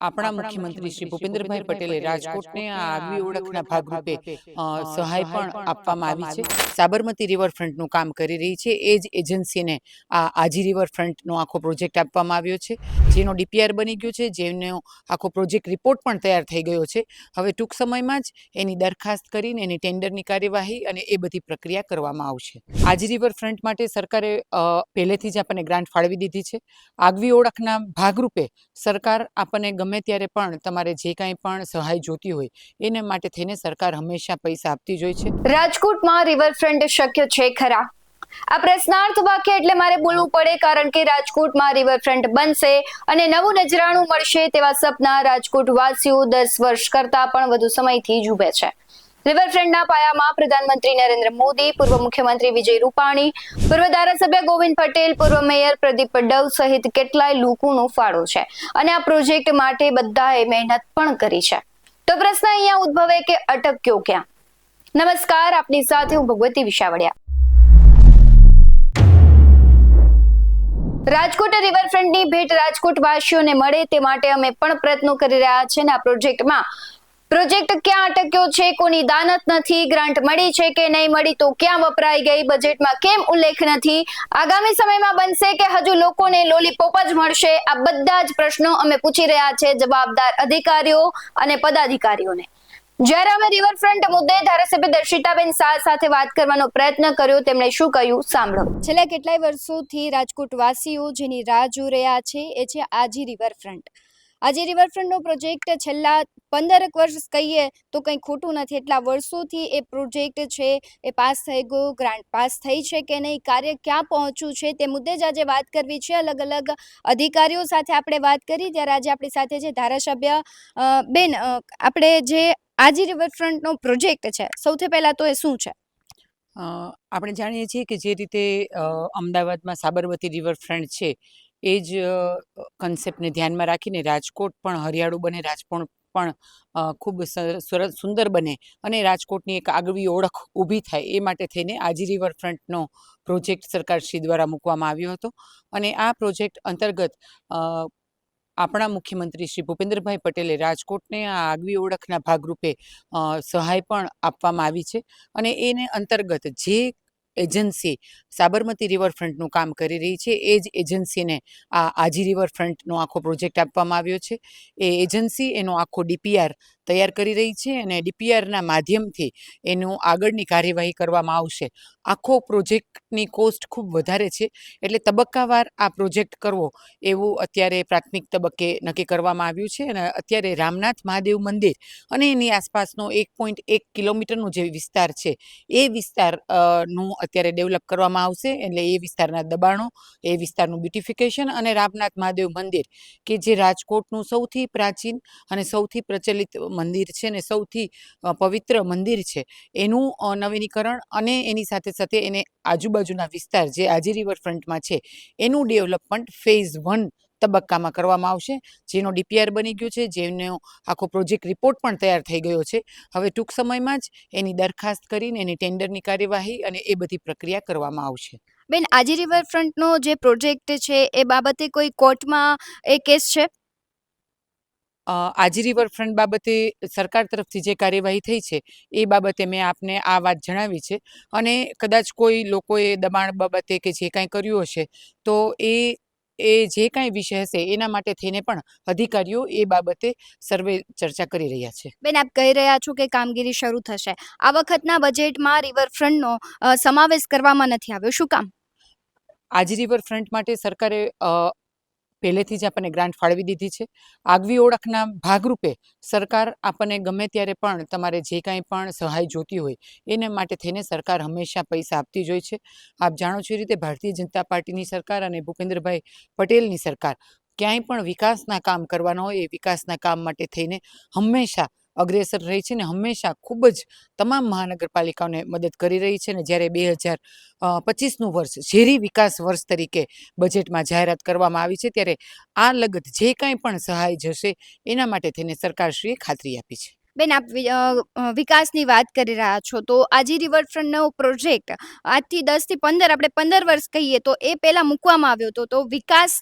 આપણા મુખ્યમંત્રી શ્રી ભૂપેન્દ્રભાઈ પટેલે રાજકોટને આ આગવી ઓળખના ભાગરૂપે સહાય પણ આપવામાં આવી છે. સાબરમતી રિવરફ્રન્ટનું કામ કરી રહી છે. એ જ એજન્સીને આ આજી રિવરફ્રન્ટનો આખો પ્રોજેક્ટ આપવામાં આવ્યો છે. જેનો ડીપીઆર બની ગયો છે. જેનો આખો પ્રોજેક્ટ રિપોર્ટ પણ તૈયાર થઈ ગયો છે. હવે ટૂંક સમયમાં જ એની દરખાસ્ત કરીને એની ટેન્ડરની કાર્યવાહી અને એ બધી પ્રક્રિયા કરવામાં આવશે. આજી રિવરફ્રન્ટ માટે સરકારે પહેલેથી જ આપણને ગ્રાન્ટ ફાળવી દીધી છે. આગવી ઓળખના ભાગરૂપે સરકાર આપણને ગમે ત્યારે પણ તમારે જે કાંઈ પણ સહાય જોતી હોય, એને માટે થઈને સરકાર હંમેશા પૈસા આપતી જ હોય છે. રાજકોટમાં રિવરફ્રન્ટ શક્ય છે ખરા? આ પ્રશ્નાર્થ વાક્ય એટલે મારે બોલવું પડે કારણ કે રાજકોટમાં રિવરફ્રન્ટ બનશે અને નવું નજરાણું મળશે તેવા સપના રાજકોટ વાસીઓ દસ વર્ષ કરતા પણ વધુ સમયથી જુએ છે. રિવરફ્રન્ટના પાયામાં પ્રધાનમંત્રી નરેન્દ્ર મોદી, પૂર્વ મુખ્યમંત્રી વિજય રૂપાણી, પૂર્વ ધારાસભ્ય ગોવિંદ પટેલ, પૂર્વ મેયર પ્રદીપ ડવ સહિત કેટલાય લોકોનો ફાળો છે. અને આ પ્રોજેક્ટ માટે બધાએ મહેનત પણ કરી છે. તો પ્રશ્ન અહીંયા ઉદ્ભવે કે અટક્યો ક્યાં? નમસ્કાર, આપની સાથે હું ભગવતી વિશાવડિયા. રાજકોટ રિવરફ્રન્ટની ભેટ રાજકોટ વાસીઓને મળે તે માટે અમે પણ પ્રયત્નો કરી રહ્યા છે આ પ્રોજેક્ટમાં પ્રોજેક્ટ ક્યાં અટક્યો છે? કોની દાનત નથી? ગ્રાન્ટ મળી છે કે નહીં મળી? તો ક્યાં વપરાઈ ગઈ? બજેટમાં કેમ ઉલ્લેખ નથી? આગામી સમયમાં બનશે કે હજુ લોકોને લોલીપોપ જ મળશે? આ બધા જ પ્રશ્નો અમે પૂછી રહ્યા છે જવાબદાર અધિકારીઓ અને પદાધિકારીઓને. જ્યારે અમે રિવરફ્રન્ટ મુદ્દે ધારાસભ્ય દર્શિતાબેન શાહ સાથે વાત કરવાનો પ્રયત્ન કર્યો, તેમણે શું કહ્યું? સાંભળો. છેલ્લા કેટલાય વર્ષોથી રાજકોટ વાસીઓ જેની રાહ જોઈ રહ્યા છે, એ છે આજી રિવરફ્રન્ટ. આજી રિવરફ્રન્ટનો પ્રોજેક્ટ છેલ્લા પંદરક વર્ષ કહીએ તો કંઈ ખોટું નથી. એટલા વર્ષોથી એ પ્રોજેક્ટ છે, એ પાસ થઈ ગયો ગ્રાન્ટ પાસ થઈ છે કે નહીં, કાર્ય ક્યાં પહોંચ્યું છે તે મુદ્દે જ આજે વાત કરવી છે. અલગ અલગ અધિકારીઓ સાથે આપણે વાત કરી, ત્યારે આજે આપણી સાથે છે ધારાસભ્ય બેન આપણે જે આજે રિવરફ્રન્ટનો પ્રોજેક્ટ છે, સૌથી પહેલાં તો એ શું છે? આપણે જાણીએ છીએ કે જે રીતે અમદાવાદમાં સાબરમતી રિવરફ્રન્ટ છે એ જ કન્સેપ્ટને ધ્યાનમાં રાખીને રાજકોટ પણ હરિયાળું બને રાજકોટ પણ ખૂબ સર- સરસ સુંદર બને અને રાજકોટની એક આગવી ઓળખ ઊભી થાય એ માટે થઈને આજી રિવરફ્રન્ટનો પ્રોજેક્ટ સરકારશ્રી દ્વારા મૂકવામાં આવ્યો હતો. અને આ પ્રોજેક્ટ અંતર્ગત આપણા મુખ્યમંત્રી શ્રી ભૂપેન્દ્રભાઈ પટેલે રાજકોટને આ આગવી ઓળખના ભાગરૂપે સહાય પણ આપવામાં આવી છે. અને એને અંતર્ગત જે એજન્સી સાબરમતી રિવરફ્રન્ટનું કામ કરી રહી છે. એ જ એજન્સીને આ આજી રિવરફ્રન્ટનો આખો પ્રોજેક્ટ આપવામાં આવ્યો છે. એ એજન્સી એનો આખો ડીપીઆર તૈયાર કરી રહી છે અને ડીપીઆરના માધ્યમથી એનું આગળની કાર્યવાહી કરવામાં આવશે. આખો પ્રોજેક્ટની કોસ્ટ ખૂબ વધારે છે. એટલે તબક્કાવાર આ પ્રોજેક્ટ કરવો એવું અત્યારે પ્રાથમિક તબક્કે નક્કી કરવામાં આવ્યું છે અને અત્યારે રામનાથ મહાદેવ મંદિર અને એની આસપાસનો એક પોઈન્ટ એક કિલોમીટરનો જે વિસ્તાર છે, એ વિસ્તારનું અત્યારે ડેવલપ કરવામાં આવશે, એટલે એ વિસ્તારના દબાણો, એ વિસ્તારનું બ્યુટિફિકેશન અને રામનાથ મહાદેવ મંદિર, કે જે રાજકોટનું સૌથી પ્રાચીન અને સૌથી પ્રચલિત મંદિર છે ને સૌથી પવિત્ર મંદિર છે. એનું નવીનીકરણ અને એની સાથે સાથે એને આજુબાજુના વિસ્તાર જે આજી રિવરફ્રન્ટમાં છે, એનું ડેવલપમેન્ટ ફેઝ વન તબક્કામાં કરવામાં આવશે જેનો ડીપીઆર બની ગયો છે જેનો આખો પ્રોજેક્ટ રિપોર્ટ પણ તૈયાર થઈ ગયો છે. હવે ટૂંક સમયમાં જ એની દરખાસ્ત કરીને એની ટેન્ડરની કાર્યવાહી અને એ બધી પ્રક્રિયા કરવામાં આવશે. બેન આજી રિવરફ્રન્ટનો જે પ્રોજેક્ટ છે એ બાબતે કોઈ કોર્ટમાં એ કેસ છે? આજી રિવરફ્રન્ટ બાબતે સરકાર તરફથી જે કાર્યવાહી થઈ છે એ બાબતે મેં આપને આ વાત જણાવી છે. અને કદાચ કોઈ લોકોએ દબાણ બાબતે કે જે કાંઈ કર્યું હશે તો એ એ જે કાંઈ વિષય હશે એના માટે થઈને પણ અધિકારીઓ એ બાબતે સર્વે ચર્ચા કરી રહ્યા છે. બેન આપ કહી રહ્યા છો કે કામગીરી શરૂ થશે. આ વખતના બજેટમાં રિવરફ્રન્ટનો સમાવેશ કરવામાં નથી આવ્યો. શું કામ? આજે રિવરફ્રન્ટ માટે સરકારે પહેલેથી જ આપણને ગ્રાન્ટ ફાળવી દીધી છે. આગવી ઓળખના ભાગરૂપે સરકાર આપણને ગમે ત્યારે પણ તમારે જે કાંઈ પણ સહાય જોતી હોય, એને માટે થઈને સરકાર હંમેશા પૈસા આપતી જ હોય છે. આપ જાણો છો એ રીતે ભારતીય જનતા પાર્ટીની સરકાર અને ભૂપેન્દ્રભાઈ પટેલની સરકાર ક્યાંય પણ વિકાસના કામ કરવાના હોય એ વિકાસના કામ માટે થઈને હંમેશા અગ્રેસર રહી છે ને હંમેશા ખૂબ જ તમામ મહાનગરપાલિકાઓને મદદ કરી રહી છે ને જ્યારે બે હજાર પચીસનું વર્ષ ઝેરી વિકાસ વર્ષ તરીકે બજેટમાં જાહેરાત કરવામાં આવી છે ત્યારે આ લગત જે કાંઈ પણ સહાય જશે એના માટે થઈને સરકારશ્રીએ ખાતરી આપી છે. બેન, આપ વિકાસની વાત કરી રહ્યા છો તો આજી રિવરફ્રન્ટનો પ્રોજેક્ટ આજથી દસથી પંદર, આપણે પંદર વર્ષ કહીએ તો એ પહેલાં મૂકવામાં આવ્યો હતો તો વિકાસ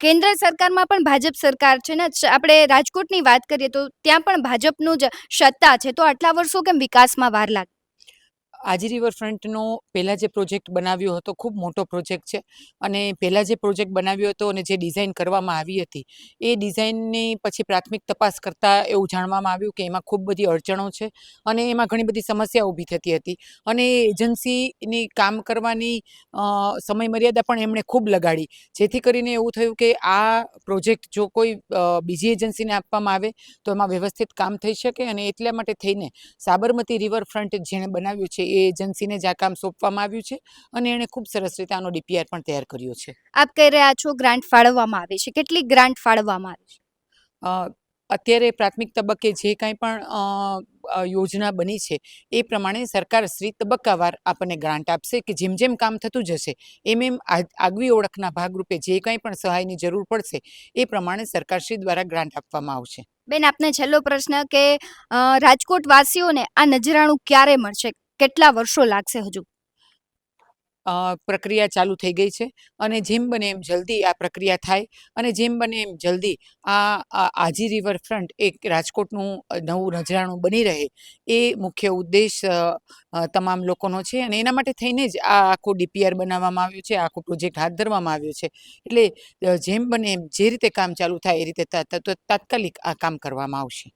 કેન્દ્ર સરકારમાં પણ ભાજપ સરકાર છે ને આપણે રાજકોટની વાત કરીએ તો ત્યાં પણ ભાજપનું જ સત્તા છે. તો આટલા વર્ષો કેમ વિકાસમાં વાર લાગે? આજી રિવરફ્રન્ટનો પહેલાં જે પ્રોજેક્ટ બનાવ્યો હતો, ખૂબ મોટો પ્રોજેક્ટ છે. અને પહેલાં જે પ્રોજેક્ટ બનાવ્યો હતો અને જે ડિઝાઇન કરવામાં આવી હતી, એ ડિઝાઇનની પછી પ્રાથમિક તપાસ કરતાં એવું જાણવામાં આવ્યું કે એમાં ખૂબ બધી અડચણો છે અને એમાં ઘણી બધી સમસ્યા ઊભી થતી હતી. અને એજન્સીની કામ કરવાની સમયમર્યાદા સમય મર્યાદા પણ એમણે ખૂબ લગાડી. જેથી કરીને એવું થયું કે આ પ્રોજેક્ટ જો કોઈ બીજી એજન્સીને આપવામાં આવે, તો એમાં વ્યવસ્થિત કામ થઈ શકે અને એટલા માટે થઈને સાબરમતી રિવરફ્રન્ટ જેણે બનાવ્યું છે એ એજન્સીને જ આ કામ સોંપવામાં આવ્યું છે અને એણે ખૂબ સરસ રીતે આનો ડીપીઆર પણ તૈયાર કર્યો છે. આપ કહી રહ્યા છો ગ્રાન્ટ ફાળવવામાં આવે છે. કેટલી ગ્રાન્ટ ફાળવવામાં આવે છે? અત્યારે પ્રાથમિક તબક્કે જે કાંઈ પણ યોજના બની છે એ પ્રમાણે સરકાર શ્રી તબક્કાવાર આપણને ગ્રાન્ટ આપશે કે જેમ જેમ કામ થતું જશે એમ એમ આગવી ઓળખના ભાગરૂપે જે કાંઈ પણ સહાયની જરૂર પડશે એ પ્રમાણે સરકારશ્રી દ્વારા ગ્રાન્ટ આપવામાં આવશે. બેન આપને છેલ્લો પ્રશ્ન કે રાજકોટ વાસીઓને આ નજરાણું ક્યારે મળશે? કેટલા વર્ષો લાગશે હજુ? પ્રક્રિયા ચાલુ થઈ ગઈ છે અને જેમ બને એમ જલ્દી આ પ્રક્રિયા થાય અને જેમ બને એમ જલ્દી આ આજી રિવરફ્રન્ટ એક રાજકોટનું નવું નજરાણું બની રહે એ મુખ્ય ઉદ્દેશ તમામ લોકોનો છે અને એના માટે થઈને જ આ આખો ડીપીઆર બનાવવામાં આવ્યું છે, આખો પ્રોજેક્ટ હાથ ધરવામાં આવ્યો છે. એટલે જેમ બને એમ જે રીતે કામ ચાલુ થાય એ રીતે તાત્કાલિક આ કામ કરવામાં આવશે.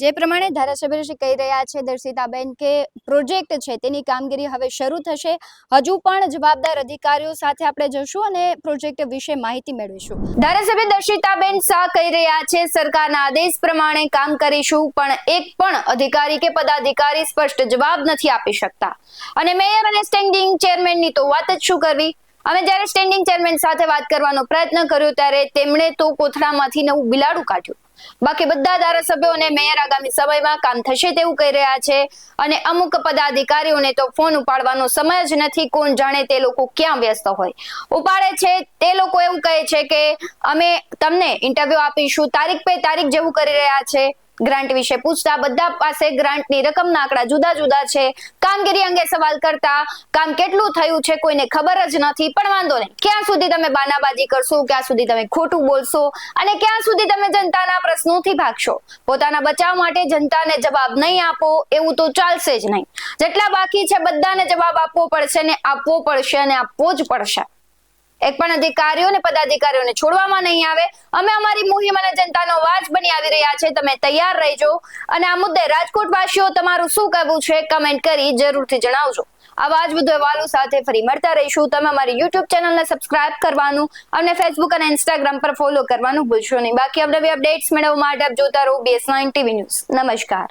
જે પ્રમાણે ધારાસભ્યશ્રી કહી રહ્યા છે, દર્શિતાબેન, કે પ્રોજેક્ટ છે, તેની કામગીરી હવે શરૂ થશે. હજુ પણ જવાબદાર અધિકારીઓ સાથે આપણે જશું અને પ્રોજેક્ટ વિશે માહિતી મેળવીશું. ધારાસભ્ય દર્શિતાબેન શાહ કહી રહ્યા છે, સરકારના આદેશ પ્રમાણે કામ કરીશું, પણ એક પણ અધિકારી કે પદાધિકારી સ્પષ્ટ જવાબ નથી આપી શકતા. અને મેયર અને સ્ટેન્ડિંગ ચેરમેનની તો વાત જ શું કરવી? અમે જ્યારે સ્ટેન્ડિંગ ચેરમેન સાથે વાત કરવાનો પ્રયત્ન કર્યો, ત્યારે તેમણે તો કોથળામાંથી નવું બિલાડું કાઢ્યું. બાકી બધા ધારાસભ્યો અને મેયર આગામી સમયમાં કામ થશે તેવું કહી રહ્યા છે. અને અમુક પદાધિકારીઓને તો ફોન ઉપાડવાનો સમય જ નથી. કોણ જાણે તે લોકો ક્યાં વ્યસ્ત હોય. ઉપાડે છે, તે લોકો એવું કહે છે કે અમે તમને ઇન્ટરવ્યુ આપીશું. તારીખ પે તારીખ જેવું કરી રહ્યા છે. ગ્રાન્ટ વિશે પૂછતા બધા પાસે ગ્રાન્ટની રકમના આંકડા જુદા જુદા છે. કામગીરી અંગે સવાલ કરતા, કામ કેટલું થયું છે કોઈને ખબર જ નથી, પણ વાંધો નહીં. ક્યાં સુધી તમે બાનાબાજી કરશો, ક્યાં સુધી તમે ખોટું બોલશો અને ક્યાં સુધી તમે જનતાના પ્રશ્નોથી ભાગશો? પોતાના બચાવ માટે જનતાને જવાબ નહીં આપો, એવું તો ચાલશે જ નહીં. જેટલા બાકી છે બધાને જવાબ આપવો પડશે ને આપવો પડશે અને આપવો જ પડશે. એક પણ અધિકારીઓ અને પદાધિકારીઓને છોડવામાં નહીં આવે. અમે અમારી મુહિમ અને જનતાનો અવાજ બની આવી રહ્યા છે. તમે તૈયાર રહેજો. અને આ મુદ્દે રાજકોટ વાસીઓ તમારું શું કહેવું છે, કમેન્ટ કરી જરૂરથી જણાવજો. આવા જ વધુ અહેવાલો સાથે ફરી મળતા રહીશું. તમે અમારી યુટ્યુબ ચેનલને સબસ્ક્રાઇબ કરવાનું અને ફેસબુક અને ઇન્સ્ટાગ્રામ પર ફોલો કરવાનું ભૂલશો નહીં. બાકી અવનવી અપડેટ્સ મેળવવા માટે આપ જોતા રહો બીએસ નાઇન ટીવી ન્યૂઝ. નમસ્કાર.